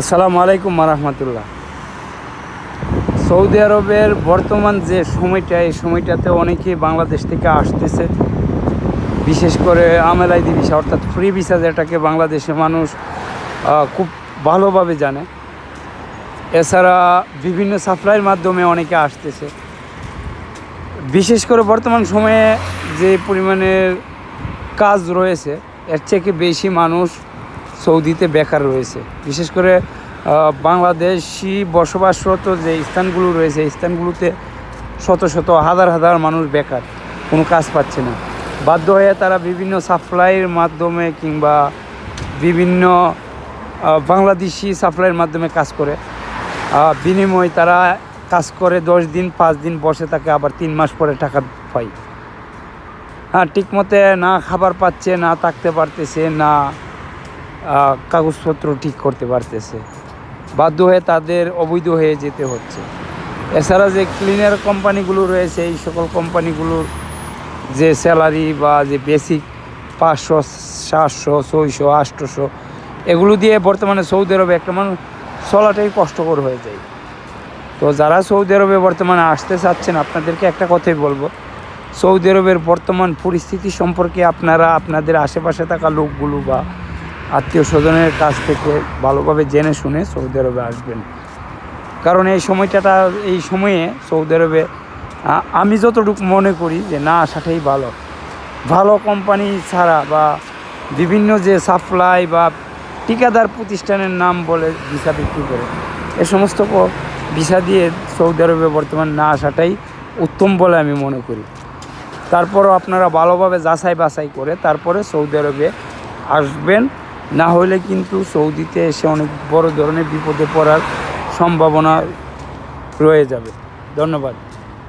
আসসালামু আলাইকুম রহমতুল্লাহ। সৌদি আরবের বর্তমান যে সময়টা, এই সময়টাতে অনেকেই বাংলাদেশ থেকে আসতেছে। বিশেষ করে আমেলাইদি ভিসা, অর্থাৎ ফ্রি ভিসা যেটাকে বাংলাদেশে মানুষ খুব ভালোভাবে জানে। এছাড়া বিভিন্ন সাপ্লাইয়ের মাধ্যমে অনেকে আসতেছে। বিশেষ করে বর্তমান সময়ে যে পরিমাণের কাজ রয়েছে, এর থেকে বেশি মানুষ সৌদিতে বেকার রয়েছে। বিশেষ করে বাংলাদেশি বসবাসরত যে স্থানগুলো রয়েছে স্থানগুলোতে শত শত, হাজার হাজার মানুষ বেকার, কোনো কাজ পাচ্ছে না। বাধ্য হয়ে তারা বিভিন্ন সাপ্লাইয়ের মাধ্যমে কিংবা বিভিন্ন বাংলাদেশি সাপ্লাইয়ের মাধ্যমে কাজ করে। বিনিময়ে তারা কাজ করে দশ দিন, পাঁচ দিন, বসে তাকে আবার তিন মাস পরে টাকা পাই হ্যাঁ ঠিক মতে না খাবার পাচ্ছে, না থাকতে পারতেছে, না কাগজপত্র ঠিক করতে পারতেছে। বাধ্য হয়ে তাদের অবৈধ হয়ে যেতে হচ্ছে। এছাড়া যে ক্লিনার কোম্পানিগুলো রয়েছে, এই সকল কোম্পানিগুলোর যে স্যালারি বা যে বেসিক পাঁচশো, সাতশো, ছয়শো আটশোশো এগুলো দিয়ে বর্তমানে সৌদি আরবে একটা মানুষ চলাটাই কষ্টকর হয়ে যায়। তো যারা সৌদি আরবে বর্তমানে আসতে চাচ্ছেন, আপনাদেরকে একটা কথাই বলব। সৌদি আরবের বর্তমান পরিস্থিতি সম্পর্কে আপনারা, আপনাদের আশেপাশে থাকা লোকগুলো বা আত্মীয় স্বজনের কাছ থেকে ভালোভাবে জেনে শুনে সৌদি আরবে আসবেন। কারণ এই সময়টাটা, এই সময়ে সৌদি আরবে আমি যতটুকু মনে করি যে না, আসাটাই ভালো। ভালো কোম্পানি ছাড়া বা বিভিন্ন যে সাপ্লাই বা ঠিকাদার প্রতিষ্ঠানের নাম বলে ভিসা বিক্রি করে, এ সমস্ত ভিসা দিয়ে সৌদি আরবে বর্তমান না আসাটাই উত্তম বলে আমি মনে করি। তারপরও আপনারা ভালোভাবে যাচাই বাছাই করে তারপরে সৌদি আরবে আসবেন। না হলে কিন্তু সৌদিতে এসে অনেক বড় ধরনের বিপদে পড়ার সম্ভাবনা রয়ে যাবে। ধন্যবাদ।